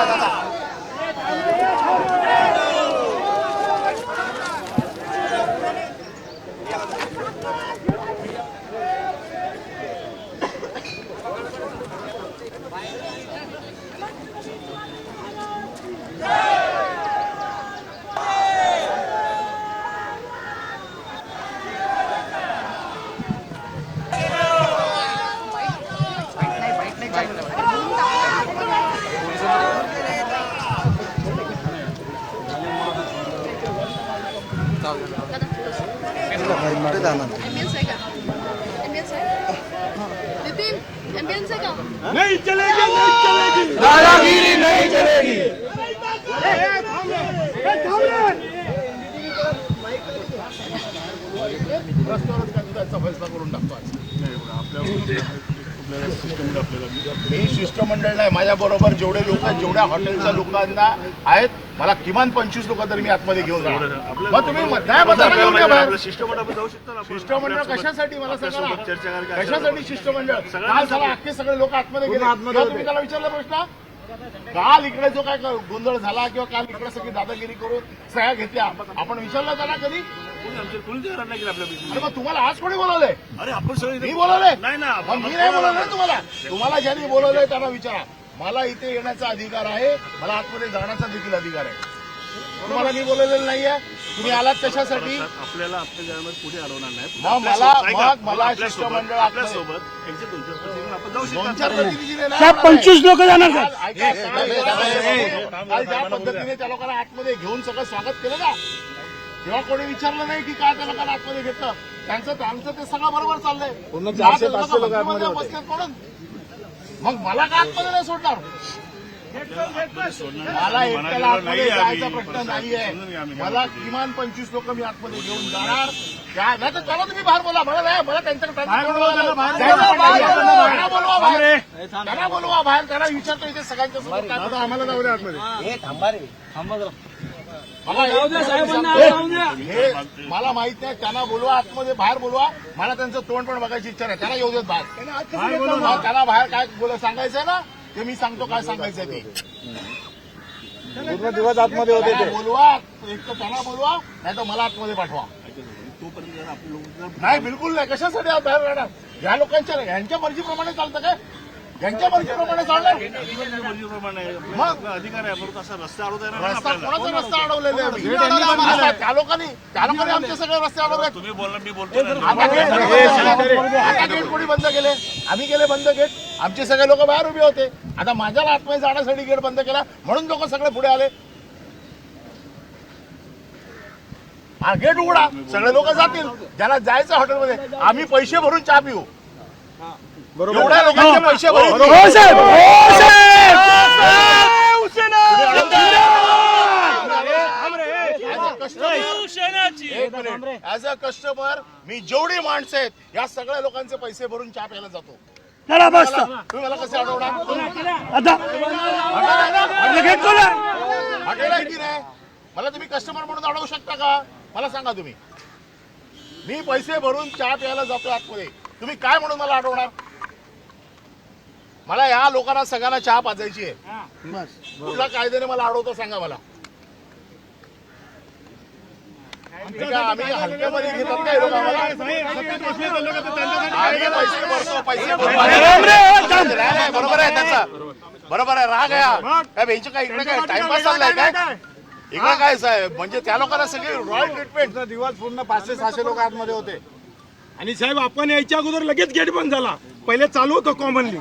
দাদা घ्या एम्बियंस आहे का एम्बियंस आहे नितीन एम्बियंस आहे का नहीं चलेगी नहीं चलेगी। दादागिरी नहीं चलेगी। रस्त्यावरच काय दुधाचा फैसला करून टाकतो आज. मी. शिष्टमंडळ नाही माझ्या बरोबर जेवढे लोक आहेत जेवढ्या हॉटेलच्या लोकांना आहेत मला किमान पंचवीस लोक तरी मी आतमध्ये घेऊन जाणार. मग तुम्ही घेऊन या बाहेर. शिष्टमंडळ जाऊ शकतो. शिष्टमंडळ कशासाठी मला सांगा चर्चा कशासाठी शिष्टमंडळ? काल झाला अख्खे सगळे लोक आतमध्ये गेले. आतमध्ये. तुम्ही त्याला विचारला प्रश्न? काल इकडे जो काय गोंधळ झाला किंवा काल इकडे सगळी दादागिरी करून सह्या घेतल्या. आपण विचारलं त्याला कधी? कोणी आमच्या- कोणी तयार नाही केलं आपल्या अरे business. मग तुम्हाला आज कोणी बोलवलंय? अरे आपण सगळे मी बोलवलंय. नाही ना मग मी नाही बोलवलं ना तुम्हाला. तुम्हाला ज्यांनी बोलवलंय त्यांना विचारा. मला इथे येण्याचा अधिकार आहे. मला आतमध्ये जाण्याचा देखील अधिकार आहे. तुम्हाला मी बोलवलेलं नाहीये. तुम्ही आलात कशासाठी आपल्याला आपल्या जगामध्ये पुढे मग मला- मग मला शिष्टमंडळ आपल्यासोबत आपण जाऊ दोन चार साहेब. पंचवीस लोक जाणार साहेब काल- ऐका, काल- काल ज्या पद्धतीने त्या लोकांना आतमध्ये घेऊन सगळं स्वागत केलं ना तेव्हा कोणी विचारलं नाही की काय त्या लोकांना आतमध्ये घेतलं? त्यांचं त्यांचं ते सगळं बरोबर चाललंय. म्हणून. मग मला का आतमध्ये नाही सोडणार? मला एकट्याला आतमध्ये जायचा प्रश्न नाहीये. मला किमान पंचवीस लोक मी आतमध्ये घेऊन जाणार. त्या नाही तर चला तुम्ही बाहेर बोला. मला नाही मला त्यांच्याकडे त्यांच्याकडे बोलवा. बाहेर. त्यांना बोलवा. बाहेर. त्यांना बोलवा बाहेर. त्यांना विचारतो इथे सगळ्यांच्या काय. आम्हाला जाऊ द्या आतमध्ये. मला एक- हे मला माहीत नाही त्यांना बोलवा आतमध्ये बाहेर बोलवा. मला त्यांचं तोंड पण बघायची इच्छा नाही. त्यांना येऊ देत बाहेर. त्यांना बाहेर काय बोला सांगायचंय ना ते मी सांगतो काय सांगायचंय ते. पूर्ण दिवस आतमध्ये होते ते. बोलवा एक तर त्यांना बोलवा नाही तर मला आतमध्ये पाठवा. तोपर्यंत नाही बिलकुल नाही. कशासाठी आत बाहेर राहणार? या लोकांच्या यांच्या मर्जीप्रमाणे चालतं काय? यांच्या मर्जीप्रमाणे चालणार? अधिकार आहे असा रस्ता कोणाचा अडवलेला आहे? त्या लोकांनी त्या लोकांनी आमचे सगळे रस्ते अडवले. तुम्ही बोलला मी बोलतो कोणी बंद केले? आम्ही केले बंद गेट आमचे सगळे लोक बाहेर उभे होते. आता माझ्याला आतमध्ये जाण्यासाठी गेट बंद केला म्हणून लोक सगळे पुढे आले. हा गेट उघडा. सगळे लोक जातील. ज्याला जायचं हॉटेलमध्ये आम्ही पैसे भरून चहा पिऊ. एवढ्या लोकांचे पैसे भरून हो साहेब. साहेब. ऍज अ कस्टमर मी जेवढी माणसं आहेत या सगळ्या लोकांचे पैसे भरून चहा प्यायला जातो. चला बस. मला- तुम्ही मला कसे अडवणार आता हॉटेल की नाही? मला तुम्ही कस्टमर म्हणून अडवू शकता का? मला सांगा तुम्ही. मी पैसे भरून चहा प्यायला जातो आतमध्ये. तुम्ही काय म्हणून मला अडवणार? मला या लोकांना सगळ्यांना चहा पाजायची आहे. कुठल्या कायद्याने मला अडवतो सांगा मला. आम्ही हलक्यामध्ये घेतात काय लोक. आम्हाला आम्ही पैसे भरतो पैसे भरतो. नाही, नाही, बरोबर आहे त्याचा. बरोबर आहे. राग आहे हा. काय बेंच काय इकडे काय? टाइमपास चाललाय काय? इकडे काय साहेब म्हणजे त्या लोकांना सगळी रॉयल ट्रीटमेंट दिवस पूर्ण पाचशे सहाशे लोक आतमध्ये होते. आणि साहेब आपण यायच्या अगोदर लगेच गेट बंद झाला. पहिले चालू होतं कॉमनली